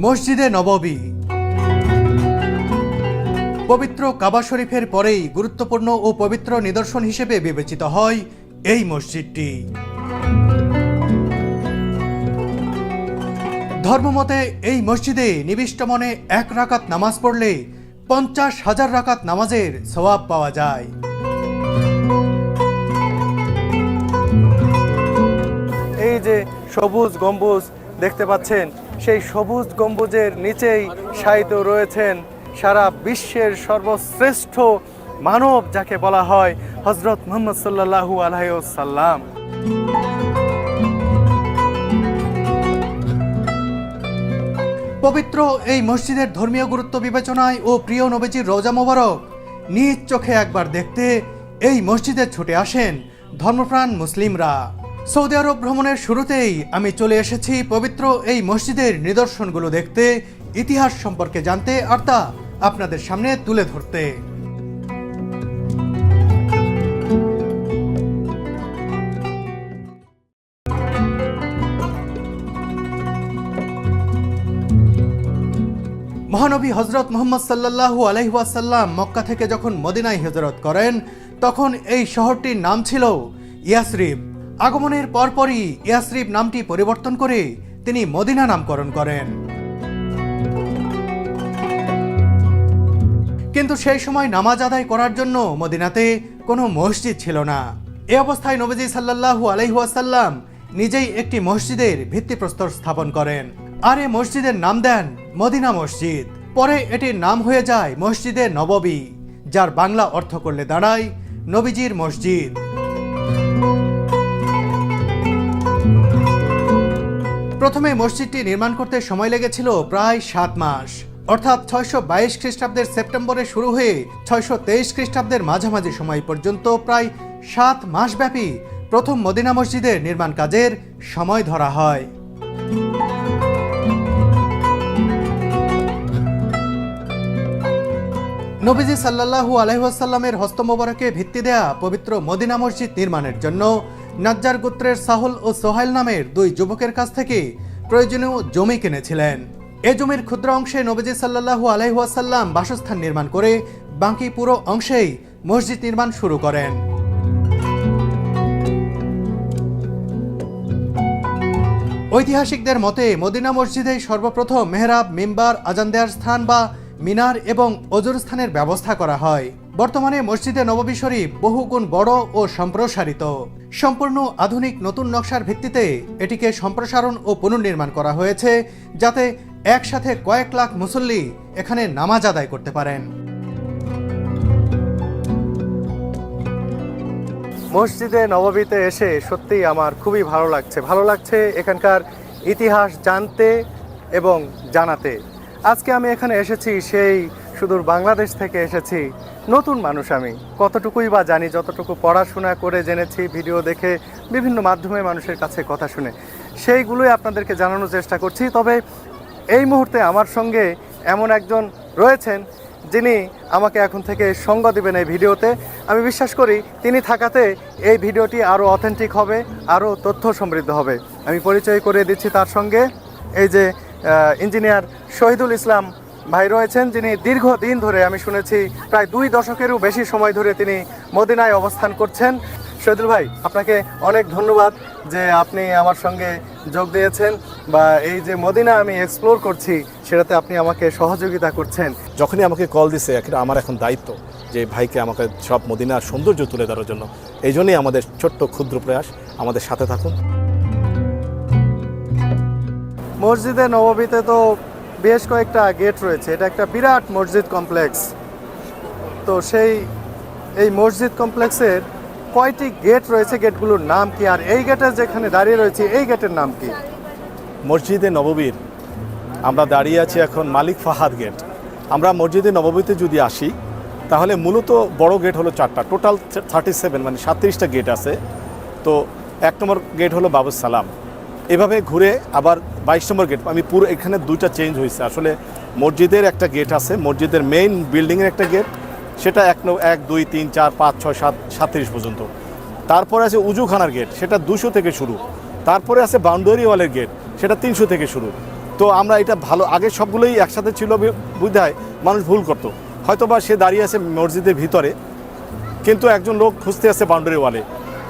মসজিদে নববী পবিত্র কাবা শরীফের পরেই গুরুত্বপূর্ণ ও পবিত্র নিদর্শন হিসেবে বিবেচিত হয় এই মসজিদটি। ধর্মমতে এই মসজিদে নিবিষ্ট মনে এক রাকাত নামাজ পড়লে পঞ্চাশ হাজার রাকাত নামাজের সওয়াব পাওয়া যায়। এই যে সবুজ গম্বুজ দেখতে পাচ্ছেন, সেই সবুজ গম্বুজের নিচেই শায়িত রয়েছেন সারা বিশ্বের সর্বশ্রেষ্ঠ মানব, যাকে বলা হয় হজরত মোহাম্মদ সাল্লাহু আলাইসাল্লাম পবিত্র এই মসজিদের ধর্মীয় গুরুত্ব বিবেচনায় ও প্রিয় নবীজির রোজা মোবারক নিজ চোখে একবার দেখতে এই মসজিদে ছুটে আসেন ধর্মপ্রাণ মুসলিমরা। সৌদি আরব ভ্রমণের শুরুতেই আমি চলে এসেছি পবিত্র এই মসজিদের নিদর্শনগুলো দেখতে, ইতিহাস সম্পর্কে জানতে আর তা আপনাদের সামনে তুলে ধরতে। মহানবী হজরত মোহাম্মদ সাল্লাল্লাহু আলহিহাসাল্লাম মক্কা থেকে যখন মদিনায় হিজরত করেন, তখন এই শহরটির নাম ছিল ইয়াসরিব। আগমনের পরপরই ইয়াসরিফ নামটি পরিবর্তন করে তিনি মদিনা নামকরণ করেন। কিন্তু সেই সময় নামাজ আদায় করার জন্য মদিনাতে কোনো মসজিদ ছিল না। এ অবস্থায় নবীজি সাল্লাল্লাহু আলাইহাসাল্লাম নিজেই একটি মসজিদের ভিত্তিপ্রস্তর স্থাপন করেন। আর এ মসজিদের নাম দেন মদিনা মসজিদ। পরে এটির নাম হয়ে যায় মসজিদে নববী, যার বাংলা অর্থ করলে দাঁড়ায় নবীজির মসজিদ। প্রথমে মসজিদটি নির্মাণ করতে সময় লেগেছিল প্রায় সাত মাস। অর্থাৎ ছয়শো বাইশ খ্রিস্টাব্দের সেপ্টেম্বরে শুরু হয়ে ছয়শো তেইশ খ্রিস্টাব্দের মাঝামাঝি সময় পর্যন্ত প্রায় সাত মাসব্যাপী প্রথম মদিনা মসজিদের নির্মাণ কাজের সময় ধরা হয়। নবীজি সাল্লাল্লাহু আলহিহাসাল্লামের হস্তমোবারকে ভিত্তি দেয়া পবিত্র মদিনা মসজিদ নির্মাণের জন্য নাজ্জার গোত্রের সাহল ও সোহাইল নামের দুই যুবকের কাছ থেকে প্রয়োজনীয় জমি কিনেছিলেন। এ জমির ক্ষুদ্র অংশে নবীজি সাল্লাল্লাহু আলহিহাসাল্লাম বাসস্থান নির্মাণ করে বাকি পুরো অংশেই মসজিদ নির্মাণ শুরু করেন। ঐতিহাসিকদের মতে মদিনা মসজিদে সর্বপ্রথম মেহরাব, মিম্বার, আজান দেওয়ার স্থান বা মিনার এবং অজুর স্থানের ব্যবস্থা করা হয়। বর্তমানে মসজিদে নববী শরীফ বহুগুণ বড় ও সম্প্রসারিত। সম্পূর্ণ আধুনিক নতুন নকশার ভিত্তিতে এটিকে সম্প্রসারণ ও পুনর্নির্মাণ করা হয়েছে, যাতে একসাথে কয়েক লাখ মুসল্লি এখানে নামাজ আদায় করতে পারেন। মসজিদে নববীতে এসে সত্যিই আমার খুবই ভালো লাগছে। ভালো লাগছে এখানকার ইতিহাস জানতে এবং জানাতে। আজকে আমি এখানে এসেছি সেই সুদূর বাংলাদেশ থেকে এসেছি। নতুন মানুষ আমি। কতটুকুই বা জানি, যতটুকু পড়াশোনা করে জেনেছি, ভিডিও দেখে বিভিন্ন মাধ্যমে মানুষের কাছে কথা শুনে, সেইগুলোই আপনাদেরকে জানানোর চেষ্টা করছি। তবে এই মুহূর্তে আমার সঙ্গে এমন একজন রয়েছেন, যিনি আমাকে এখন থেকে সঙ্গ দেবেন এই ভিডিওতে। আমি বিশ্বাস করি, তিনি থাকাতে এই ভিডিওটি আরও অথেন্টিক হবে, আরও তথ্য সমৃদ্ধ হবে। আমি পরিচয় করে দিচ্ছি তার সঙ্গে। এই যে ইঞ্জিনিয়ার শহীদুল ইসলাম ভাই রয়েছেন যিনি দীর্ঘদিন ধরে আমি শুনেছি প্রায় দুই দশকেরও বেশি সময় ধরে তিনি মদিনায় অবস্থান করছেন। শহীদুল ভাই আপনাকে অনেক ধন্যবাদ যে আপনি আমার সঙ্গে যোগ দিয়েছেন বা এই যে মদিনা আমি এক্সপ্লোর করছি সেটাতে আপনি আমাকে সহযোগিতা করছেন। যখনই আমাকে কল দিছে এটা আমার এখন দায়িত্ব যে ভাইকে আমাকে সব মদিনার সৌন্দর্য তুলে ধরার জন্য। এই জন্যই আমাদের ছোট্ট ক্ষুদ্র প্রয়াস আমাদের সাথে থাকুন। মসজিদে নববীতে তো বেশ কয়েকটা গেট রয়েছে। এটা একটা বিরাট মসজিদ কমপ্লেক্স তো সেই, এই মসজিদ কমপ্লেক্সের কয়টি গেট রয়েছে গেটগুলোর নাম কি? আর এই গেটের যেখানে দাঁড়িয়ে রয়েছে, এই গেটের নাম কি? মসজিদে নববীর। আমরা দাঁড়িয়ে আছি এখন মালিক ফাহাদ গেট আমরা মসজিদে নববীতে যদি আসি, তাহলে মূলত বড় গেট হলো চারটা। টোটাল থার্টি সেভেন মানে সাতত্রিশটা গেট আছে। তো এক নম্বর গেট হলো বাবুস সালাম। এভাবে ঘুরে আবার বাইশ নম্বর গেট আমি পুরো এখানে দুইটা চেঞ্জ হয়েছে। আসলে মসজিদের একটা গেট আছে, মসজিদের মেইন বিল্ডিংয়ের একটা গেট সেটা এক এক, দুই, তিন, চার, পাঁচ, ছয়, সাত, সাতত্রিশ পর্যন্ত। তারপরে আছে উজুখানার গেট সেটা দুশো থেকে শুরু। তারপরে আছে বাউন্ডারি ওয়ালের গেট সেটা তিনশো থেকে শুরু। তো আমরা এটা ভালো, আগে সবগুলোই একসাথে ছিল বুঝতে হয়, মানুষ ভুল করতো। হয়তো বা সে দাঁড়িয়ে আছে মসজিদের ভিতরে, কিন্তু একজন লোক খুঁজতে আসছে বাউন্ডারি ওয়ালে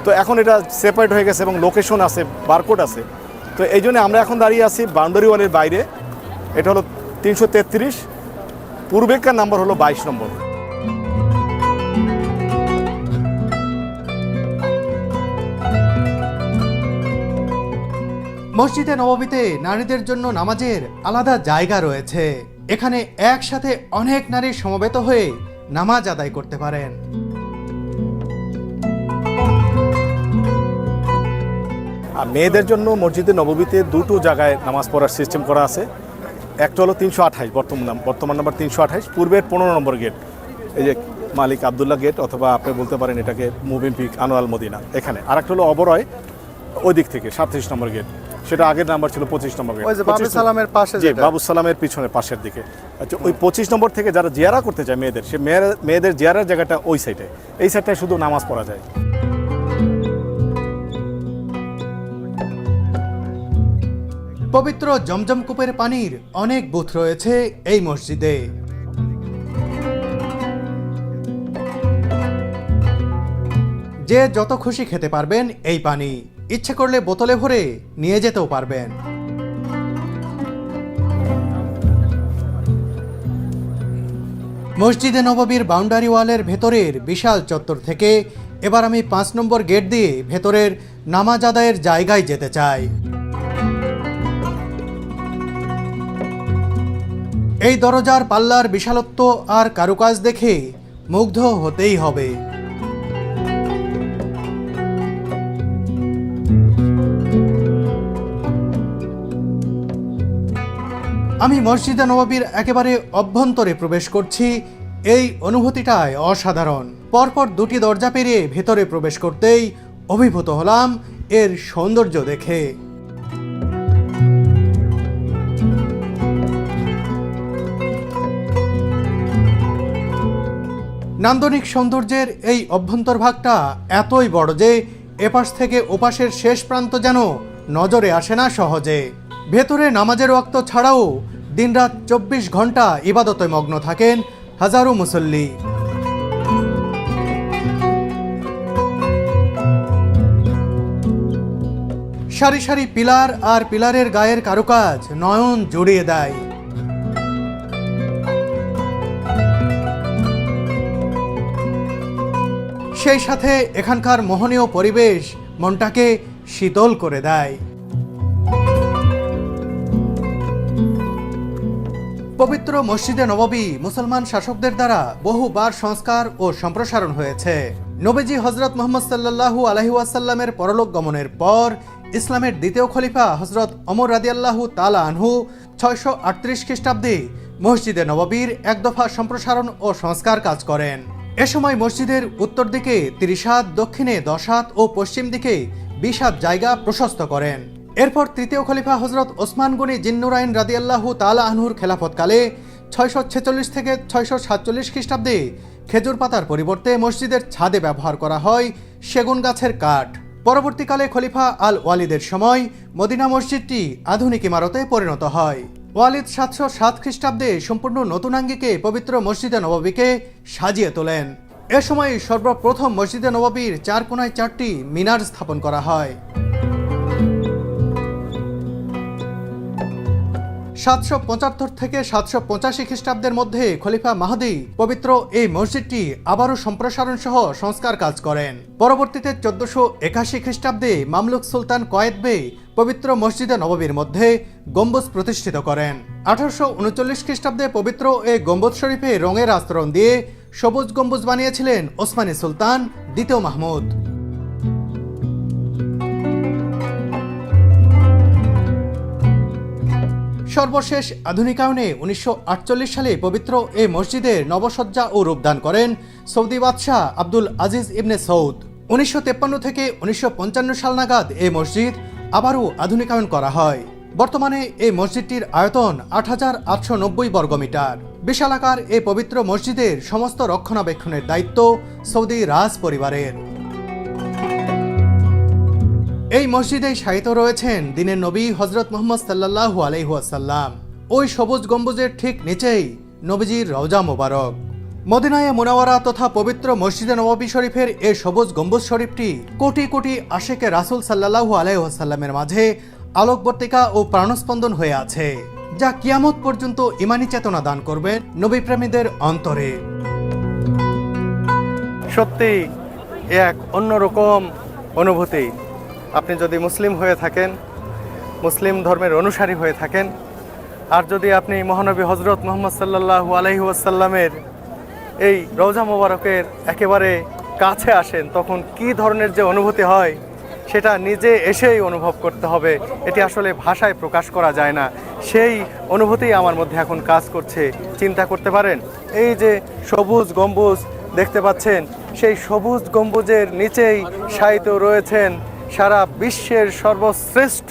তো এখন এটা সেপারেট হয়ে গেছে এবং লোকেশন আছে বারকোড আছে। তো এই জন্য আমরা এখন দাঁড়িয়ে আছি বাউন্ডারি ওয়ালের বাইরে। এটা হলো তিনশো তেত্রিশ। পূর্বেকার নাম্বার হলো বাইশ নম্বর। মসজিদে নববীতে নারীদের জন্য নামাজের আলাদা জায়গা রয়েছে। এখানে একসাথে অনেক নারী সমবেত হয়ে নামাজ আদায় করতে পারেন। আর মেয়েদের জন্য মসজিদে নববীতে দুটো জায়গায় নামাজ পড়ার সিস্টেম করা আছে। একটা হলো তিনশো আঠাইশ বর্তমান বর্তমান নাম্বার তিনশো আঠাইশ পূর্বের পনেরো নম্বর গেট এই যে মালিক আবদুল্লাহ গেট অথবা আপনি বলতে পারেন এটাকে মুভিন পিক আনোয়াল মদিনা এখানে। আর একটা হলো অবরয় ওই দিক থেকে সাতত্রিশ নম্বর গেট সেটা আগের নাম্বার ছিল পঁচিশ নম্বর গেট ওই যে বাবু 25 সালামের পাশে যেটা। বাবু সালামের পিছনে পাশের দিকে। আচ্ছা ওই পঁচিশ নম্বর থেকে যারা জিয়ারা করতে চায় মেয়েদের সে মেয়ের মেয়েদের জিয়ারার জায়গাটা ওই সাইডে এই সাইডটায় শুধু নামাজ পড়া যায়। পবিত্র জমজম কূপের পানির অনেক বুথ রয়েছে এই মসজিদে। যে যত খুশি খেতে পারবেন এই পানি, ইচ্ছে করলে বোতলে ভরে নিয়ে যেতেও পারবেন। মসজিদে নববীর বাউন্ডারি ওয়ালের ভেতরের বিশাল চত্বর থেকে এবার আমি পাঁচ নম্বর গেট দিয়ে ভেতরের নামাজ আদায়ের জায়গায় যেতে চাই। এই দরজার পাল্লার বিশালত্ব আর কারুকাজ দেখে মুগ্ধ হতেই হবে। আমি মসজিদে নবাবির একেবারে অভ্যন্তরে প্রবেশ করছি। এই অনুভূতিটাই অসাধারণ। পরপর দুটি দরজা পেরিয়ে ভেতরে প্রবেশ করতেই অভিভূত হলাম এর সৌন্দর্য দেখে। নান্দনিক সৌন্দর্যের এই অভ্যন্তরভাগটা এতই বড় যে এপাশ থেকে ওপাশের শেষ প্রান্ত যেন নজরে আসে না সহজে। ভেতরে নামাজের ওয়াক্ত ছাড়াও দিনরাত চব্বিশ ঘণ্টা ইবাদতে মগ্ন থাকেন হাজারো মুসল্লি। সারি সারি পিলার আর পিলারের গায়ের কারুকাজ নয়ন জুড়িয়ে দেয়। সেই সাথে এখানকার মোহনীয় পরিবেশ মনটাকে শীতল করে দেয়। পবিত্র মসজিদে নববী মুসলমান শাসকদের দ্বারা বহুবার সংস্কার ও সম্প্রসারণ হয়েছে। নবীজি হজরত মোহাম্মদ সাল্লাল্লাহু আলহি ওয়াসাল্লামের পরলোক গমনের পর ইসলামের দ্বিতীয় খলিফা হজরত অমর রাদিয়াল্লাহু তালা আনহু ছয়শো আটত্রিশ খ্রিস্টাব্দে মসজিদে নববীর এক দফা সম্প্রসারণ ও সংস্কার কাজ করেন। এ সময় মসজিদের উত্তর দিকে তিরিশ হাত দক্ষিণে দশ হাত ও পশ্চিম দিকে বিশ হাত জায়গা প্রশস্ত করেন। এরপর তৃতীয় খলিফা হজরত ওসমান গনি জিন্নুরাইন রাদিয়াল্লাহু তালা আনহুর খেলাফতকালে ছয়শো ছেচল্লিশ থেকে ছয়শো সাতচল্লিশ খ্রিস্টাব্দে খেজুর পাতার পরিবর্তে মসজিদের ছাদে ব্যবহার করা হয় সেগুন গাছের কাঠ। পরবর্তীকালে খলিফা আল ওয়ালিদের সময় মদিনা মসজিদটি আধুনিক ইমারতে পরিণত হয়। ওয়ালিদ সাতশো সাত খ্রিস্টাব্দে সম্পূর্ণ নতুন আঙ্গিকে পবিত্র মসজিদে নবাবীকে সাজিয়ে তোলেন। এ সময় সর্বপ্রথম মসজিদে নবাবীর চার কোনায় চারটি মিনার স্থাপন করা হয়। সাতশো পঁচাত্তর থেকে সাতশো পঁচাশি খ্রিস্টাব্দের মধ্যে খলিফা মাহাদি পবিত্র এই মসজিদটি আবারও সম্প্রসারণ সহ সংস্কার কাজ করেন। পরবর্তীতে চোদ্দশো একাশি খ্রিস্টাব্দে মামলুক সুলতান কয়েদ বে পবিত্র মসজিদে নববীর মধ্যে গম্বুজ প্রতিষ্ঠিত করেন। আঠারোশো উনচল্লিশ খ্রিস্টাব্দে পবিত্র এই গম্বুজ শরীফে রঙের আস্তরণ দিয়ে সবুজ গম্বুজ বানিয়েছিলেন ওসমানী সুলতান দ্বিতীয় মাহমুদ। সর্বশেষ আধুনিকায়নে উনিশশো আটচল্লিশ সালে পবিত্র এ মসজিদের নবসজ্জা ও রূপদান করেন সৌদি বাদশাহ আব্দুল আজিজ ইবনে সৌদ। উনিশশো থেকে উনিশশো পঞ্চান্ন সাল নাগাদ এ মসজিদ আবারও আধুনিকায়ন করা হয়। বর্তমানে এই মসজিদটির আয়তন আট হাজার আটশো নব্বই বর্গমিটার বিশালাকার এই পবিত্র মসজিদের সমস্ত রক্ষণাবেক্ষণের দায়িত্ব সৌদি রাজ পরিবারের। এই মসজিদে শায়িত রয়েছেন দিনের নবী হজরত মোহাম্মদ সাল্লাল্লাহু আলাইহাসাল্লাম ওই সবুজ গম্বুজের ঠিক নিচেই নবীজির রওজা মোবারক। মদিনায় মুনাওয়ারা তথা পবিত্র মসজিদে নবাবী শরীফের এই সবুজ গম্বুজ শরীফটি কোটি কোটি আশেকে রাসূল সাল্লাল্লাহু আলাইহাসাল্লামের মাঝে আলোকবর্তিকা ও প্রাণস্পন্দন হয়ে আছে, যা কিয়ামত পর্যন্ত ইমানি চেতনা দান করবে নবীপ্রেমীদের অন্তরে। সত্যি এক অন্যরকম অনুভূতি। আপনি যদি মুসলিম হয়ে থাকেন, মুসলিম ধর্মের অনুসারী হয়ে থাকেন, আর যদি আপনি মহানবী হজরত মোহাম্মদ সাল্লাল্লাহু আলাইহি ওয়াসাল্লামের এই রওজা মোবারকের একেবারে কাছে আসেন, তখন কি ধরনের যে অনুভূতি হয়, সেটা নিজে এসেই অনুভব করতে হবে। এটি আসলে ভাষায় প্রকাশ করা যায় না। সেই অনুভূতি আমার মধ্যে এখন কাজ করছে। চিন্তা করতে পারেন, এই যে সবুজ গম্বুজ দেখতে পাচ্ছেন, সেই সবুজ গম্বুজের নিচেই শায়িত রয়েছেন সারা বিশ্বের সর্বশ্রেষ্ঠ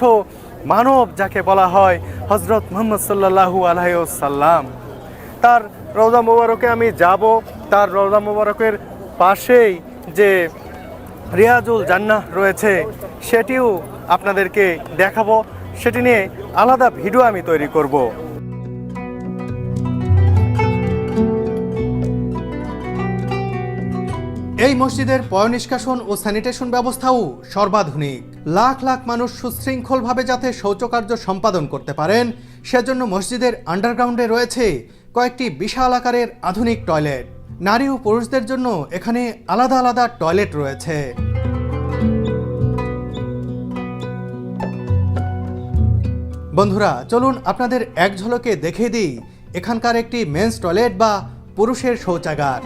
মানব যাকে বলা হয় হজরত মোহাম্মদ সাল্লাহু আলহাইসাল্লাম তার রওজা মোবারকে আমি যাব, তার রওজা মোবারকের পাশেই যে রিয়াজুল জান্নাহ রয়েছে, সেটিও আপনাদেরকে দেখাবো। সেটি নিয়ে আলাদা ভিডিও আমি তৈরি করব। এই মসজিদের পয় নিষ্কাশন ও স্যানিটেশন ব্যবস্থাও সর্বাধুনিক। লাখ লাখ মানুষ সুশৃঙ্খলভাবে যাতে শৌচকার্য সম্পাদন করতে পারেন, সেজন্য মসজিদের আন্ডারগ্রাউন্ডে রয়েছে কয়েকটি বিশাল আকারের আধুনিক টয়লেট। নারী ও পুরুষদের জন্য এখানে আলাদা আলাদা টয়লেট রয়েছে। বন্ধুরা, চলুন আপনাদের এক ঝলকে দেখে দিই এখানকার একটি মেন্স টয়লেট বা পুরুষের শৌচাগার।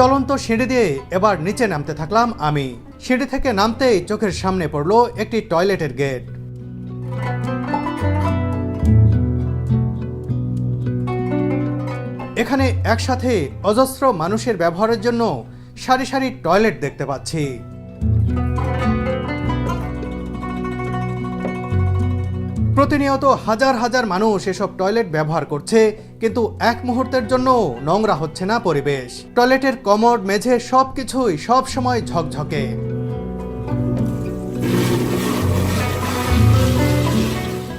চলন্ত সিঁড়ি দিয়ে এবার নিচে নামতে থাকলাম আমি। সিঁড়ি থেকে নামতেই চোখের সামনে পড়ল একটি টয়লেটের গেট। এখানে একসাথে অজস্র মানুষের ব্যবহারের জন্য সারি সারি টয়লেট দেখতে পাচ্ছি। প্রতিনিয়ত হাজার হাজার মানুষ এসব টয়লেট ব্যবহার করছে, কিন্তু এক মুহূর্তের জন্য নোংরা হচ্ছে না পরিবেশ। টয়লেটের কমর মেঝে সব সময় ঝকঝকে।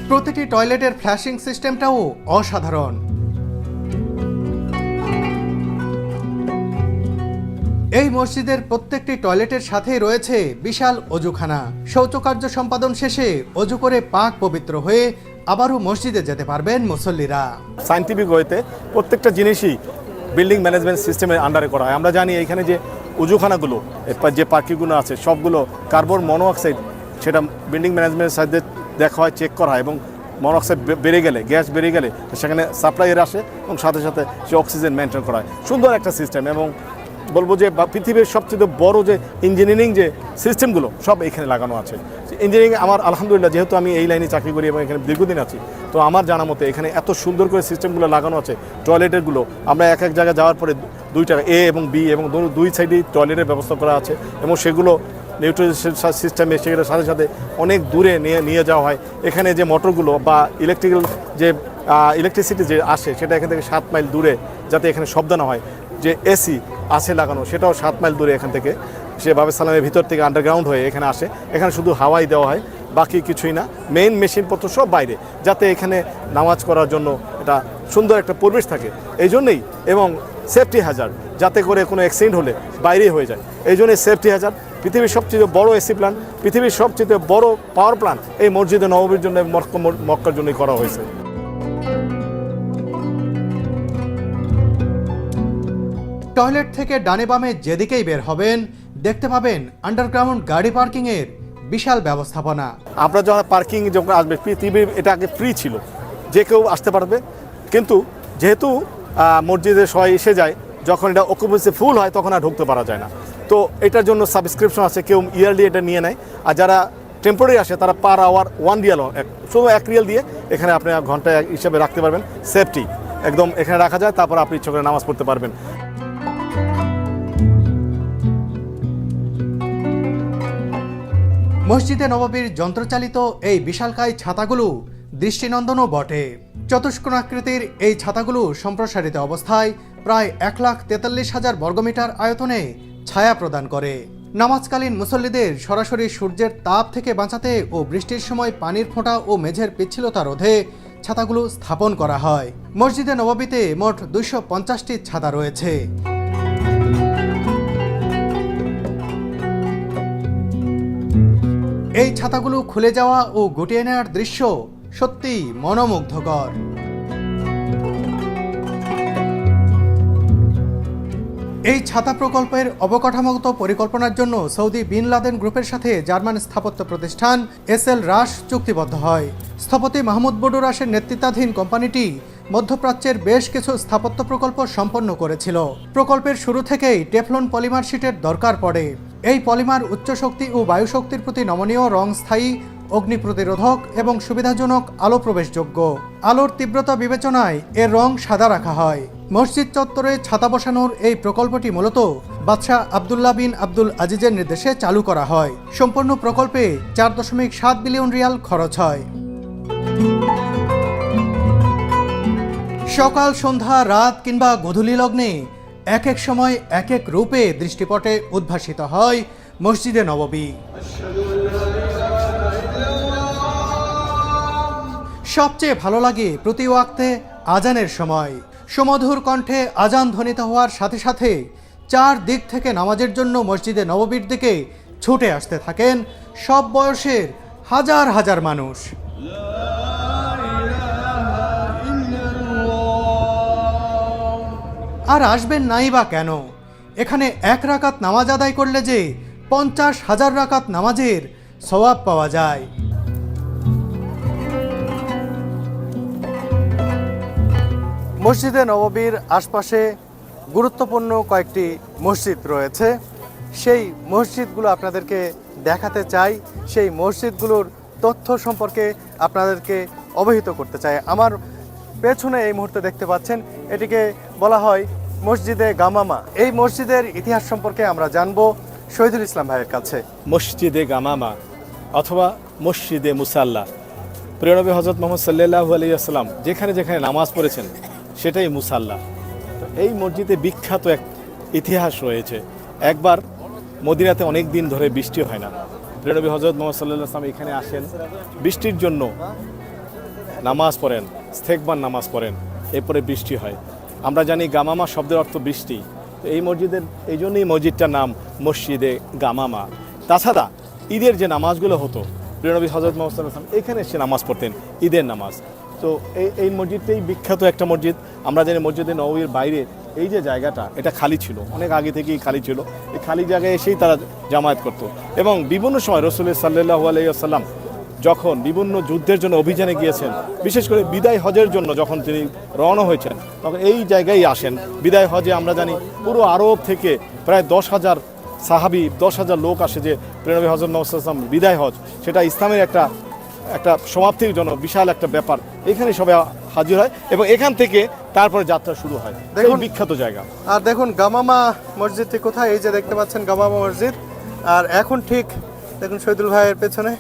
প্রতিটি টয়লেটের ফ্ল্যাশিং সিস্টেমটাও অসাধারণ। এই মসজিদের প্রত্যেকটি টয়লেটের সাথেই রয়েছে বিশাল অজুখানা। শৌচকার্য সম্পাদন শেষে অজু করে পাক পবিত্র হয়ে আবারও মসজিদে যেতে পারবেন মুসল্লিরা। সাইন্টিফিক ওয়েতে প্রত্যেকটা জিনিসই বিল্ডিং ম্যানেজমেন্ট সিস্টেমের আন্ডারে করা হয়। আমরা জানি এখানে যে উজুখানাগুলো যে পার্কিংগুলো আছে, সবগুলো কার্বন মনোঅক্সাইড সেটা বিল্ডিং ম্যানেজমেন্টের সাথে দেখা হয় চেক করা হয় এবং মনোঅক্সাইড বেড়ে গেলে গ্যাস বেড়ে গেলে, সেখানে সাপ্লাইয়ের আসে এবং সাথে সাথে সে অক্সিজেন মেনটেন করা হয়। সুন্দর একটা সিস্টেম এবং বলব যে পৃথিবীর সবচেয়ে বড় যে ইঞ্জিনিয়ারিং যে সিস্টেমগুলো সব এখানে লাগানো আছে। ইঞ্জিনিয়ারিং আমার আলহামদুলিল্লাহ, যেহেতু আমি এই লাইনে চাকরি করি এবং এখানে দীর্ঘদিন আছি, তো আমার জানা মতে এখানে এত সুন্দর করে সিস্টেমগুলো লাগানো আছে, টয়লেটেরগুলো, আমরা এক এক জায়গায় যাওয়ার পরে দুইটা এ এবং বি এবং দুই সাইডেই টয়লেটের ব্যবস্থা করা আছে এবং সেগুলো নিউট্রিশন সিস্টেমে সেগুলোর সাথে সাথে অনেক দূরে নিয়ে নিয়ে যাওয়া হয়। এখানে যে মোটরগুলো বা ইলেকট্রিক্যাল যে ইলেকট্রিসিটি যে আসে, সেটা এখান থেকে সাত মাইল দূরে যাতে এখানে শব্দ না হয়। যে এসি আছে লাগানো, সেটাও সাত মাইল দূরে এখান থেকে। সে বাবে সালামের ভিতর থেকে আন্ডারগ্রাউন্ড হয়ে এখানে আসে। এখানে শুধু হাওয়াই দেওয়া হয়, বাকি কিছুই না। মেইন মেশিনপত্র সব বাইরে, যাতে এখানে নামাজ করার জন্য এটা সুন্দর একটা পরিবেশ থাকে। এই জন্যেই এবং সেফটি হাজার যাতে করে কোনো অ্যাক্সিডেন্ট হলে বাইরেই হয়ে যায়। এই জন্যই সেফটি হ্যাজার্ড পৃথিবীর সবচেয়ে বড় এসি প্ল্যান পৃথিবীর সবচেয়ে বড় পাওয়ার প্ল্যান্ট এই মসজিদে নববীর জন্য মক্কা- মক্কার জন্যই করা হয়েছে। টয়লেট থেকে ডানে বামে যেদিকেই বের হবেন দেখতে পাবেন আন্ডারগ্রাউন্ড গাড়ি পার্কিংয়ের বিশাল ব্যবস্থাপনা। আমরা যখন পার্কিং যখন আসবে পৃথিবীর এটা আগে ফ্রি ছিল যে কেউ আসতে পারবে। কিন্তু যেহেতু মসজিদে সবাই এসে যায় যখন এটা অকুপেন্সি ফুল হয় তখন আর ঢুকতে পারা যায় না। তো এটার জন্য সাবস্ক্রিপশন আছে, কেউ ইয়ারলি এটা নিয়ে নেয়। আর যারা টেম্পোরারি আসে, তারা পার আওয়ার ওয়ান রিয়াল শুধু এক রিয়াল দিয়ে এখানে আপনি ঘণ্টা হিসেবে রাখতে পারবেন। সেফটি একদম এখানে রাখা যায়, তারপর আপনি ইচ্ছে করে নামাজ পড়তে পারবেন। মসজিদে নবাবীর যন্ত্রচালিত এই বিশালকায় ছাতাগুলো দৃষ্টিনন্দনও বটে। চতুষ্কোণাকৃতির এই ছাতাগুলো সম্প্রসারিত অবস্থায় প্রায় এক লাখ তেতাল্লিশ হাজার বর্গমিটার আয়তনে ছায়া প্রদান করে। নামাজকালীন মুসল্লিদের সরাসরি সূর্যের তাপ থেকে বাঁচাতে ও বৃষ্টির সময় পানির ফোঁটা ও মেঝের পিচ্ছিলতা রোধে ছাতাগুলো স্থাপন করা হয়। মসজিদে নবাবিতে মোট দুইশো পঞ্চাশটি ছাতা রয়েছে। এই ছাতাগুলো খুলে যাওয়া ও গুটিয়ে নেওয়ার দৃশ্য সত্যিই মনোমুগ্ধকর। এই ছাতা প্রকল্পের অবকাঠামোগত পরিকল্পনার জন্য সৌদি বিন লাদেন গ্রুপের সাথে জার্মান স্থাপত্য প্রতিষ্ঠান এস এল রাশ চুক্তিবদ্ধ হয়। স্থপতি মাহমুদ বডু রাশের নেতৃত্বাধীন কোম্পানিটি মধ্যপ্রাচ্যের বেশ কিছু স্থাপত্য প্রকল্প সম্পন্ন করেছিল। প্রকল্পের শুরু থেকেই টেফলন পলিমার শিটের দরকার পড়ে। এই পলিমার উচ্চ শক্তি ও বায়ুশক্তির প্রতি নমনীয় রং স্থায়ী, অগ্নি প্রতিরোধক এবং সুবিধাজনক আলো প্রবেশযোগ্য। আলোর তীব্রতা বিবেচনায় এর রং সাদা রাখা হয়। মসজিদ চত্বরে ছাতা বসানোর এই প্রকল্পটি মূলত বাদশাহ আবদুল্লাহ বিন আব্দুল আজিজের নির্দেশে চালু করা হয়। সম্পূর্ণ প্রকল্পে চার দশমিক সাত বিলিয়ন রিয়াল খরচ হয়। সকাল, সন্ধ্যা, রাত কিংবা গধূলি লগ্নে এক এক সময় এক এক রূপে দৃষ্টিপটে উদ্ভাসিত হয় মসজিদে নববী সবচেয়ে ভালো লাগে প্রতি ওয়াক্তে আজানের সময়। সুমধুর কণ্ঠে আজান ধ্বনিত হওয়ার সাথে সাথে চার দিক থেকে নামাজের জন্য মসজিদে নববীর দিকে ছুটে আসতে থাকেন সব বয়সের হাজার হাজার মানুষ। আর আসবেন নাই বা কেন? এখানে এক রাকাত নামাজ আদায় করলে যে পঞ্চাশ হাজার রাকাত নামাজের সওয়াব পাওয়া যায়। মসজিদে নববীর আশপাশে গুরুত্বপূর্ণ কয়েকটি মসজিদ রয়েছে। সেই মসজিদগুলো আপনাদেরকে দেখাতে চাই। সেই মসজিদগুলোর তথ্য সম্পর্কে আপনাদেরকে অবহিত করতে চাই। আমার পেছনে এই মুহূর্তে দেখতে পাচ্ছেন, এটিকে বলা হয় মসজিদে গামামা। এই মসজিদের ইতিহাস সম্পর্কে আমরা জানব শহীদুল ইসলাম ভাইয়ের কাছে। মসজিদে গামামা অথবা মসজিদে মুসাল্লা। প্রিয়নবী হজরত মোহাম্মদ সাল্লাহ আলিয়াল্লাম যেখানে যেখানে নামাজ পড়েছেন সেটাই মুসাল্লা এই মসজিদে বিখ্যাত এক ইতিহাস রয়েছে। একবার মদিনাতে অনেক দিন ধরে বৃষ্টি হয় না। প্রিয়নবী হজরত মোহাম্মদ সাল্লাহ আসলাম এখানে আসেন। বৃষ্টির জন্য নামাজ পড়েন স্থেকবান নামাজ পড়েন, এরপরে বৃষ্টি হয়। আমরা জানি গামামা শব্দের অর্থ বৃষ্টি। তো এই মসজিদের, এই জন্যই মসজিদটার নাম মসজিদে গামামা। তাছাড়া ঈদের যে নামাজগুলো হতো প্রিয়নবী হজরত মোহাম্মদ সাল্লাহ আসলাম এখানে এসে নামাজ পড়তেন, ঈদের নামাজ। তো এই এই মসজিদটাই বিখ্যাত একটা মসজিদ। আমরা জানি মসজিদে নবীর বাইরে এই যে জায়গাটা, এটা খালি ছিল। অনেক আগে থেকেই খালি ছিল। এই খালি জায়গায় এসেই তারা জামায়াত করতো। এবং বিভিন্ন সময় রসুলের সাল্লাহ আলাইসাল্লাম যখন বিভিন্ন যুদ্ধের জন্য অভিযানে গিয়েছেন, বিশেষ করে বিদায় হজের জন্য যখন তিনি রওনা হয়েছেন, তখন এই জায়গায় আসেন। বিদায় হজে আমরা জানি পুরো আরব থেকে প্রায় দশ হাজার সাহাবি, দশ হাজার লোক আসে যে প্রেরবী হজর নবসাম বিদায় হজ। সেটা ইসলামের একটা একটা সমাপ্তির জন্য বিশাল একটা ব্যাপার। এখানে সবাই হাজির হয় এবং এখান থেকে তারপরে যাত্রা শুরু হয়। দেখুন বিখ্যাত জায়গা। আর দেখুন গামামা মসজিদটি কোথায়? এই যে দেখতে পাচ্ছেন গামামা মসজিদ। আর এখন ঠিক দেখুন শহীদুল ভাইয়ের পেছনে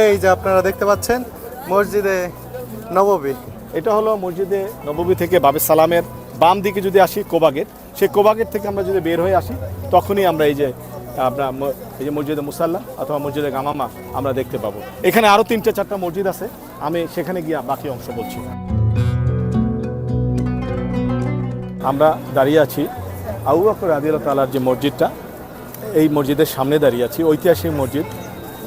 এই যে আপনারা দেখতে পাচ্ছেন মসজিদে নববী এটা হলো মসজিদে নববী থেকে বাবে সালামের বাম দিকে যদি আসি কোবাগেট সেই কোবাগেট থেকে আমরা যদি বের হয়ে আসি তখনই আমরা এই যে ম- এই যে মসজিদে মুসাল্লা অথবা মসজিদে গামামা আমরা দেখতে পাবো। এখানে আরও তিনটে চারটা মসজিদ আছে। আমি সেখানে গিয়ে বাকি অংশ বলছি। আমরা দাঁড়িয়ে আছি আবু বকর আদিল তালার যে মসজিদটা, এই মসজিদের সামনে দাঁড়িয়ে আছি, ঐতিহাসিক মসজিদ।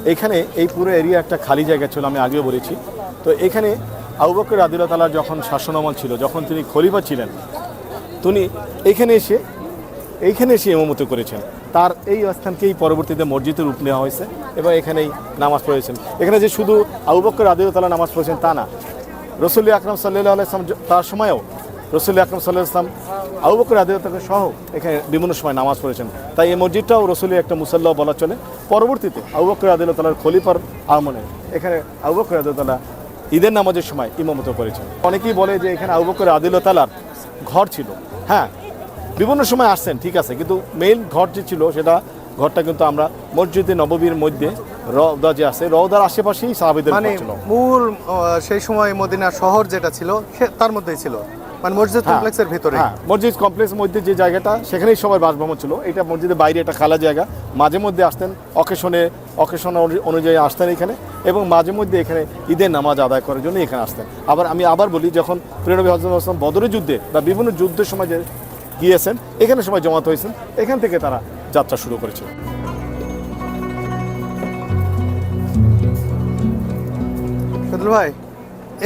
এখানে এই পুরো এরিয়া একটা খালি জায়গা ছিল, আমি আগেও বলেছি। তো এখানে আবু বকর আদিল তালার যখন শাসনামল ছিল, যখন তিনি খলিফা ছিলেন, তিনি এখানে এসে এইখানে এসে ইমামতি করেছেন। তার এই স্থানকেই পরবর্তীতে মসজিদের রূপ নেওয়া হয়েছে এবং এখানেই নামাজ পড়েছেন। এখানে যে শুধু আবু বকর আদিল তালা নামাজ পড়েছেন তা না রসুল্লি আকরম সাল্লাহ আলাইসলাম তার সময়ও রসুল্লি আকরম সাল্লাহ ইসলাম আবু বকর আদিলতাকে সহ এখানে বিভিন্ন সময় নামাজ পড়েছেন। তাই এই মসজিদটাও রসুলি একটা মুসাল্লাহ বলা চলে। পরবর্তীতে আবু বকর আদিলতালার খলিফার আমলে এখানে আবু বকর আদিলতালা ঈদের নামাজের সময় ইমামত করেছেন। অনেকেই বলে যে এখানে আবু বকর আদিলতালার ঘর ছিল। হ্যাঁ বিভিন্ন সময় আসছেন ঠিক আছে কিন্তু মেইন ঘর যে ছিল সেটা ঘরটা কিন্তু আমরা মসজিদে নববীর মধ্যে রওদা যে আছে রওদার আশেপাশেই সাহাবিদের মানে মূল সেই সময় মদিনা শহর যেটা ছিল তার মধ্যেই ছিল। মানে মসজিদ হ্যাঁ, কমপ্লেক্সের ভিতরে হ্যাঁ মসজিদ কমপ্লেক্সের মধ্যে যে জায়গাটা সেখানেই সবাই বাসভবন ছিল। এটা মসজিদের বাইরে একটা খালা জায়গা। মাঝে মধ্যে আসতেন অকেশনে অকেশন অনুযায়ী আসতেন এখানে এবং মাঝে মধ্যে এখানে ঈদের নামাজ আদায় করার জন্য এখানে আসতেন। আবার আমি আবার বলি যখন প্রিয়নবী হজরত আসলাম বদরের যুদ্ধে বা বিভিন্ন যুদ্ধের সময় যে গিয়েছেন এখানে সময় জমাত হয়েছেন এখান থেকে তারা যাত্রা শুরু করেছিল। ভাই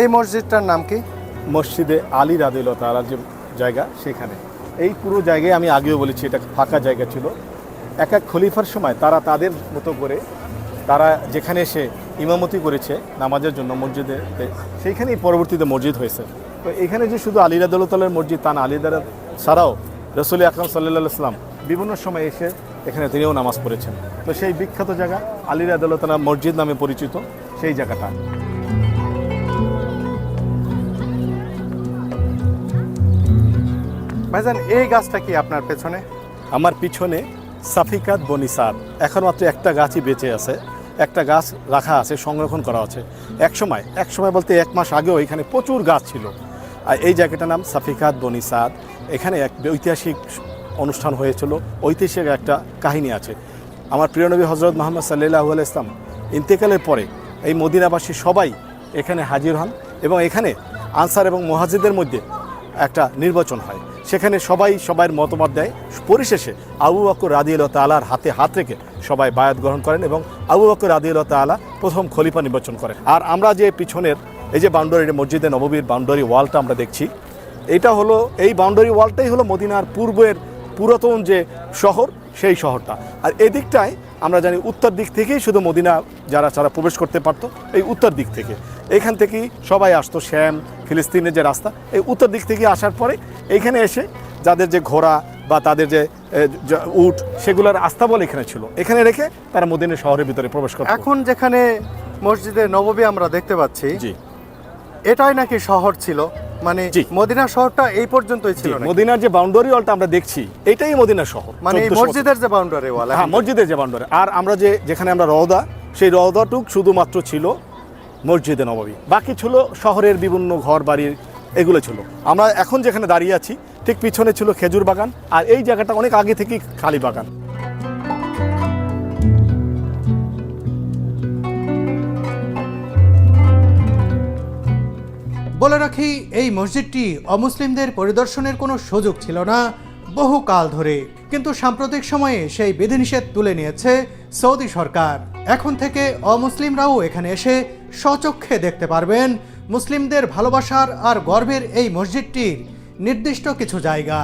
এই মসজিদটার নাম কি? মসজিদে আলী রাদিল তালার যে জায়গা সেখানে। এই পুরো জায়গায় আমি আগেও বলেছি এটা ফাঁকা জায়গা ছিল। এক এক খলিফার সময় তারা তাদের মতো করে তারা যেখানে এসে ইমামতি করেছে নামাজের জন্য মসজিদে সেইখানেই পরবর্তীতে মসজিদ হয়েছে। তো এখানে যে শুধু আলী রাদুল্লাহ মসজিদ তা না আলী দাদা ছাড়াও রসুল আকরম সাল্লাহ ইসলাম বিভিন্ন সময় এসে এখানে তিনিও নামাজ পড়েছেন। তো সেই বিখ্যাত জায়গা আলী রাদুল্লাহ মসজিদ নামে পরিচিত সেই জায়গাটা। ভাইজান, এই গাছটা কি আপনার পেছনে? আমার পিছনে সাফিকাত বনিসাদ এখন মাত্র একটা গাছই বেঁচে আছে, একটা গাছ রাখা আছে, সংরক্ষণ করা আছে। এক সময় এক সময় বলতে এক মাস আগেও এখানে প্রচুর গাছ ছিল। আর এই জায়গাটার নাম সাফিকাত বনিসাদ এখানে এক ঐতিহাসিক অনুষ্ঠান হয়েছিল। ঐতিহাসিক একটা কাহিনী আছে। আমার প্রিয় নবী হজরত মোহাম্মদ সাল্লাহ আল ইসলাম ইন্তেকালের পরে এই মদিনাবাসী সবাই এখানে হাজির হন এবং এখানে আনসার এবং মহাজিদের মধ্যে একটা নির্বাচন হয়। সেখানে সবাই সবার মতামত দেয়। পরিশেষে আবু বকর রাদিউল্লাহ তালার হাতে হাত রেখে সবাই বায়াত গ্রহণ করেন এবং আবু বকর রাদিউল্লাহ তালা প্রথম খলিফা নির্বাচন করেন। আর আমরা যে পিছনের এই যে বাউন্ডারি মসজিদে নববীর বাউন্ডারি ওয়ালটা আমরা দেখছি। এটা হলো এই বাউন্ডারি ওয়ালটাই হলো মদিনার পূর্বের পুরাতন যে শহর সেই শহরটা। আর এদিকটায় আমরা জানি উত্তর দিক থেকেই শুধু মদিনা যারা যারা প্রবেশ করতে পারতো এই উত্তর দিক থেকে। এইখান থেকেই সবাই আসতো শ্যাম ফিলিস্তিনের যে রাস্তা এই উত্তর দিক থেকে আসার পরে এইখানে এসে যাদের যে ঘোড়া বা তাদের যে উট সেগুলোর আস্তাবল এখানে ছিল। এখানে রেখে তারা মদিনা শহরের ভিতরে প্রবেশ করতো। এখন যেখানে মসজিদে নববী আমরা দেখতে পাচ্ছি জি। এটাই নাকি শহর ছিল? মানে। মদিনা শহরটা এই পর্যন্তই ছিল মদিনার যে বাউন্ডারি ওয়ালটা আমরা দেখছি এটাই মদিনা শহর মানে মসজিদের যে বাউন্ডারি ওয়াল হ্যাঁ মসজিদের যে বাউন্ডারি আর আমরা যে যেখানে আমরা রওদা সেই রওদাটুক শুধুমাত্র ছিল মসজিদে নববী বাকি ছিল শহরের বিভিন্ন ঘর বাড়ির এগুলো ছিল। আমরা এখন যেখানে দাঁড়িয়ে আছি ঠিক পিছনে ছিল খেজুর বাগান আর এই জায়গাটা অনেক আগে থেকেই খালি বাগান। বলে রাখি, এই মসজিদটি অমুসলিমদের পরিদর্শনের কোনো সুযোগ ছিল না বহু কাল ধরে। কিন্তু সাম্প্রতিক সময়ে সেই বিধিনিষেধ তুলে নিয়েছে সৌদি সরকার। এখন থেকে অমুসলিমরাও এখানে এসে সচক্ষে দেখতে পারবেন মুসলিমদের ভালোবাসার আর গর্বের এই মসজিদটির নির্দিষ্ট কিছু জায়গা।